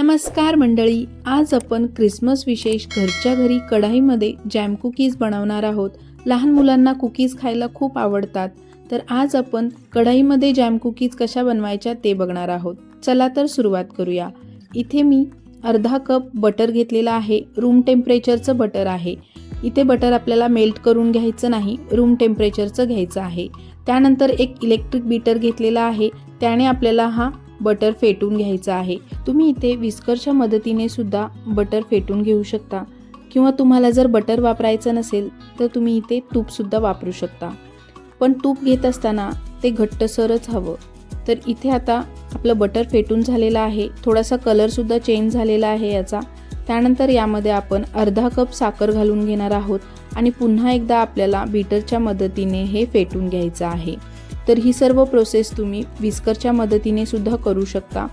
नमस्कार मंडळी आज आपण क्रिसमस विशेष घरच्या घरी कढाईमध्ये जॅम कुकीज बनवणार आहोत. लहान मुलांना कुकीज खायला खूप आवडतात. तर आज आपण कढाईमध्ये जॅम कुकीज कशा बनवायच्या ते बघणार आहोत. चला तर सुरुवात करूया. इथे मी अर्धा कप बटर घेतलेला आहे. रूम टेम्परेचरचं बटर आहे. इथे बटर आपल्याला मेल्ट करून घ्यायचं नाही रूम टेम्परेचरचं घ्यायचं आहे. त्यानंतर एक इलेक्ट्रिक बीटर घेतलेला आहे. त्याने आपल्याला हा बटर फेटून घ्यायचं आहे. तुम्ही इथे विस्करच्या मदतीने सुद्धा बटर फेटून घेऊ शकता. किंवा तुम्हाला जर बटर वापरायचं नसेल तर तुम्ही इथे तूपसुद्धा वापरू शकता. पण तूप घेत असताना ते घट्टसरच हवं. तर इथे आता आपलं बटर फेटून झालेलं आहे. थोडासा कलरसुद्धा चेंज झालेला आहे याचा. त्यानंतर यामध्ये आपण अर्धा कप साखर घालून घेणार आहोत. आणि पुन्हा एकदा आपल्याला बीटरच्या मदतीने हे फेटून घ्यायचं आहे. तर ही सर्व प्रोसेस तुम्ही विस्करच्या मदतीने सुद्धा करू शकता.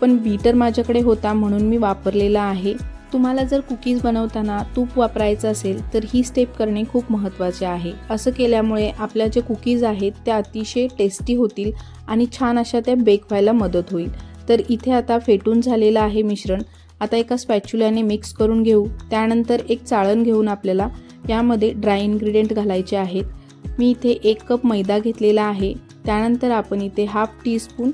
पण बीटर माझ्याकडे होता म्हणून मी वापरलेला आहे. तुम्हाला जर कुकीज बनवताना तूप वापरायचं असेल तर ही स्टेप करणे खूप महत्त्वाचे आहे. असं केल्यामुळे आपल्या जे कुकीज आहेत त्या अतिशय टेस्टी होतील आणि छान अशा त्या बेक व्हायला मदत होईल. तर इथे आता फेटून झालेलं आहे मिश्रण. आता एका स्पॅच्युल्याने मिक्स करून घेऊ. त्यानंतर एक चाळण घेऊन आपल्याला यामध्ये ड्राय इन्ग्रेडियंट घालायचे आहेत. मी इथे एक कप मैदा घेतलेला आहे. त्यानंतर आपण इथे हाफ टीस्पून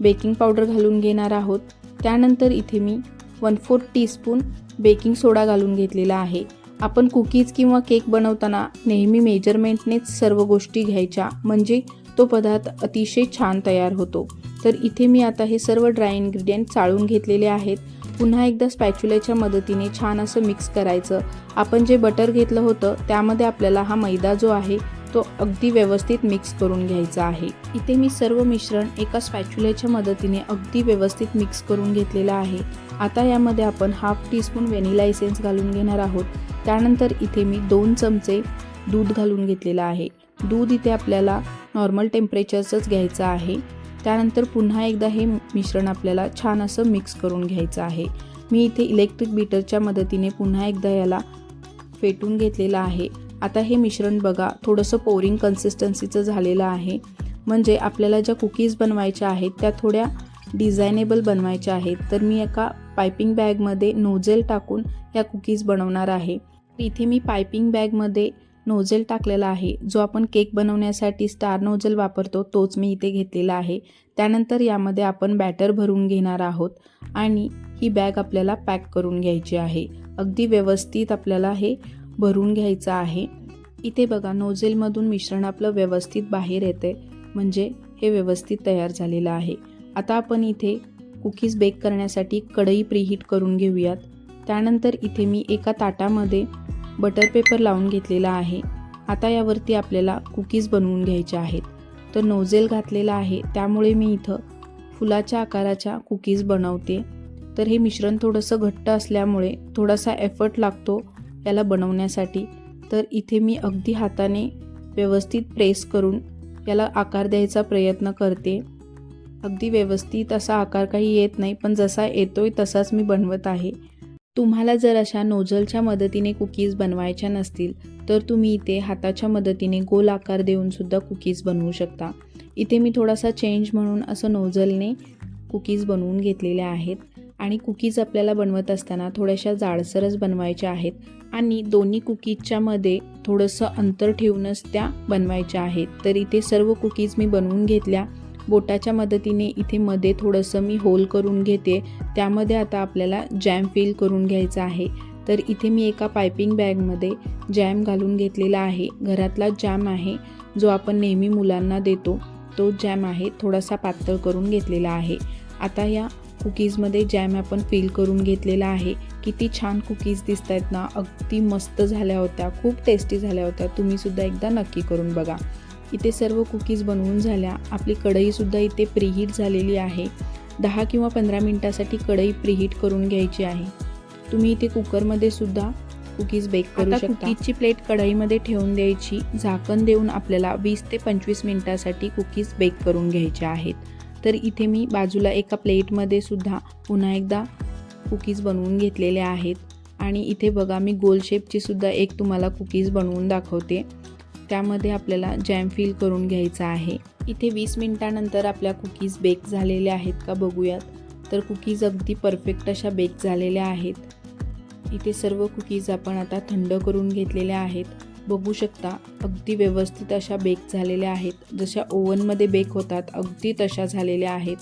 बेकिंग पावडर घालून घेणार आहोत. त्यानंतर इथे मी one fourth teaspoon baking soda घालून घेतलेला आहे. आपण कुकीज किंवा केक बनवताना नेहमी मेजरमेंटनेच सर्व गोष्टी घ्यायच्या म्हणजे तो पदार्थ अतिशय छान तयार होतो. तर इथे मी आता हे सर्व ड्राय इन्ग्रेडियंट चाळून घेतलेले आहेत. पुन्हा एकदा स्पॅच्युल्याच्या मदतीने छान असं मिक्स करायचं. आपण जे बटर घेतलं होतं त्यामध्ये आपल्याला हा मैदा जो आहे तो अगदी व्यवस्थित मिक्स करून घ्यायचा आहे. इथे मी सर्व मिश्रण एका स्पॅच्युलेच्या मदतीने अगदी व्यवस्थित मिक्स करून घेतलेलं आहे. आता यामध्ये आपण हाफ टीस्पून व्हॅनिला एसेन्स घालून घेणार आहोत. त्यानंतर इथे मी दोन चमचे दूध घालून घेतलेलं आहे. दूध इथे आपल्याला नॉर्मल टेम्परेचरचंच घ्यायचं आहे. त्यानंतर पुन्हा एकदा हे मिश्रण आपल्याला छान असं मिक्स करून घ्यायचं आहे. मी इथे इलेक्ट्रिक बीटरच्या मदतीने पुन्हा एकदा याला फेटून घेतलेलं आहे. आता हे मिश्रण बघा थोडंसं पोरिंग कन्सिस्टन्सीचं झालेलं आहे. म्हणजे आपल्याला ज्या कुकीज बनवायच्या आहेत त्या थोड्या डिझायनेबल बनवायच्या आहेत. तर मी एका पायपिंग बॅगमध्ये नोझेल टाकून या कुकीज बनवणार आहे. इथे मी पायपिंग बॅगमध्ये नोझेल टाकलेला आहे. जो आपण केक बनवण्यासाठी स्टार नोझेल वापरतो तोच मी इथे घेतलेला आहे. त्यानंतर यामध्ये आपण बॅटर भरून घेणार आहोत आणि ही बॅग आपल्याला पॅक करून घ्यायची आहे. अगदी व्यवस्थित आपल्याला हे भरून घ्यायचं आहे. इथे बघा नोझेलमधून मिश्रण आपलं व्यवस्थित बाहेर येते म्हणजे हे व्यवस्थित तयार झालेलं आहे. आता आपण इथे कुकीज बेक करण्यासाठी कढई प्रीहीट करून घेऊयात. त्यानंतर इथे मी एका ताटामध्ये बटर पेपर लावून घेतलेला आहे. आता यावरती आपल्याला कुकीज बनवून घ्यायच्या आहेत. तर नोझेल घातलेला आहे. त्यामुळे मी इथं फुलाच्या आकाराच्या कुकीज बनवते. तर हे मिश्रण थोडंसं घट्ट असल्यामुळे थोडासा एफर्ट लागतो. याला बनवण्यासाठी. तर इथे मी अगदी हाताने व्यवस्थित प्रेस करून याला आकार द्यायचा प्रयत्न करते. अगदी व्यवस्थित असा आकार काही येत नाही पण जसा येतोय तसाच मी बनवत आहे. तुम्हाला जर अशा नोझलच्या मदतीने कुकीज बनवायच्या नसतील तर तुम्ही इथे हाताच्या मदतीने गोल आकार देऊनसुद्धा कुकीज बनवू शकता. इथे मी थोडासा चेंज म्हणून असं नोझलने कुकीज बनवून घेतलेल्या आहेत. आणि कुकीज आपल्याला बनवत असताना थोड्याशा जाडसरच बनवायच्या आहेत आणि दोन्ही कुकीजच्या मध्ये थोडंसं अंतर ठेवूनच त्या बनवायच्या आहेत. तर इथे सर्व कुकीज मी बनवून घेतल्या. बोटाच्या मदतीने इथे मध्ये थोडंसं मी होल करून घेते. त्यामध्ये आता आपल्याला जॅम फिल करून घ्यायचा आहे. तर इथे मी एका पायपिंग बॅगमध्ये जॅम घालून घेतलेला आहे. घरातला जॅम आहे जो आपण नेहमी मुलांना देतो. तो जॅम आहे थोडासा पातळ करून घेतलेला आहे. आता या कुकीजमध्ये जॅम आपण फिल करून घेतलेला आहे. किती छान कुकीज दिसत आहेत ना. अगदी मस्त झाल्या होत्या. खूप टेस्टी झाल्या होत्या. तुम्हीसुद्धा एकदा नक्की करून बघा. इथे सर्व कुकीज बनवून झाल्या. आपली कढईसुद्धा इथे प्रीहीट झालेली आहे. दहा किंवा पंधरा मिनटासाठी कढई प्रीहीट करून घ्यायची आहे. तुम्ही इथे कुकरमध्ये सुद्धा कुकीज बेक करू शकता. कुकीजची प्लेट कढईमध्ये ठेवून द्यायची. झाकण देऊन आपल्याला वीस ते पंचवीस मिनटासाठी कुकीज बेक करून घ्यायचे आहेत. तर इथे मी बाजूला एका प्लेटमध्ये सुद्धा पुन्हा एकदा कुकीज बनवून घेतलेले आहेत. आणि इथे बघा मी गोल शेपची सुद्धा एक तुम्हाला कुकीज बनवून दाखवते. त्यामध्ये आपल्याला जॅम फिल करून घ्यायचा आहे. इथे वीस मिनटानंतर आपल्या कुकीज बेक झालेल्या आहेत का बघूयात. तर कुकीज अगदी परफेक्ट अशा बेक झालेल्या आहेत. इथे सर्व कुकीज आपण आता थंड करून घेतलेल्या आहेत. बघू शकता अगदी व्यवस्थित अशा बेक झालेल्या आहेत. जशा ओव्हनमध्ये बेक होतात अगदी तशा झालेल्या आहेत.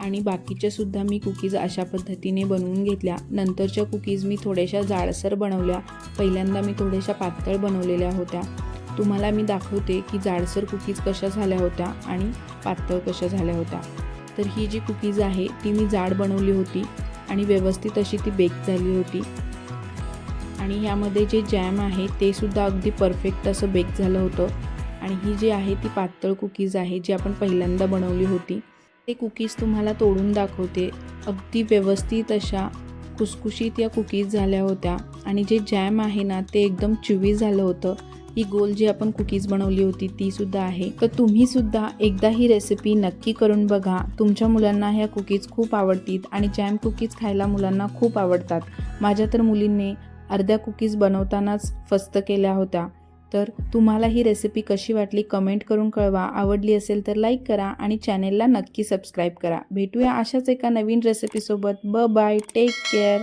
आणि बाकीच्या सुद्धा मी कुकीज अशा पद्धतीने बनवून घेतल्या. नंतरच्या कुकीज मी थोड्याशा जाडसर बनवल्या. पहिल्यांदा मी थोड्याशा पातळ बनवलेल्या होत्या. तुम्हाला मी दाखवते की जाडसर कुकीज कशा झाल्या होत्या आणि पातळ कशा झाल्या होत्या. तर ही जी कुकीज आहे ती मी जाड बनवली होती आणि व्यवस्थित अशी ती बेक झाली होती. आणि ह्यामध्ये जे जॅम आहे ते सुद्धा अगदी परफेक्ट असं बेक झालं होतं. आणि ही जी आहे ती पातळ कुकीज आहे जी आपण पहिल्यांदा बनवली होती. ते कुकीज तुम्हाला तोडून दाखवते. अगदी व्यवस्थित अशा खुसखुशीत या कुकीज झाल्या होत्या. आणि जे जॅम आहे ना ते एकदम चिवी झालं होतं. ही गोल जी आपण कुकीज बनवली होती ती सुद्धा आहे. तर तुम्ही सुद्धा एकदा ही रेसिपी नक्की करून बघा. तुमच्या मुलांना ह्या कुकीज खूप आवडतील. आणि जॅम कुकीज खायला मुलांना खूप आवडतात. माझ्या तर मुलींनी अर्ध्या कुकीज बनवतानाच फस्त केल्या होत्या. तर तुम्हाला ही रेसिपी कशी वाटली कमेंट करून कळवा. आवडली असेल तर लाईक करा आणि चॅनेलला नक्की सबस्क्राईब करा. भेटूया अशाच एका नवीन रेसिपीसोबत ब बाय टेक केअर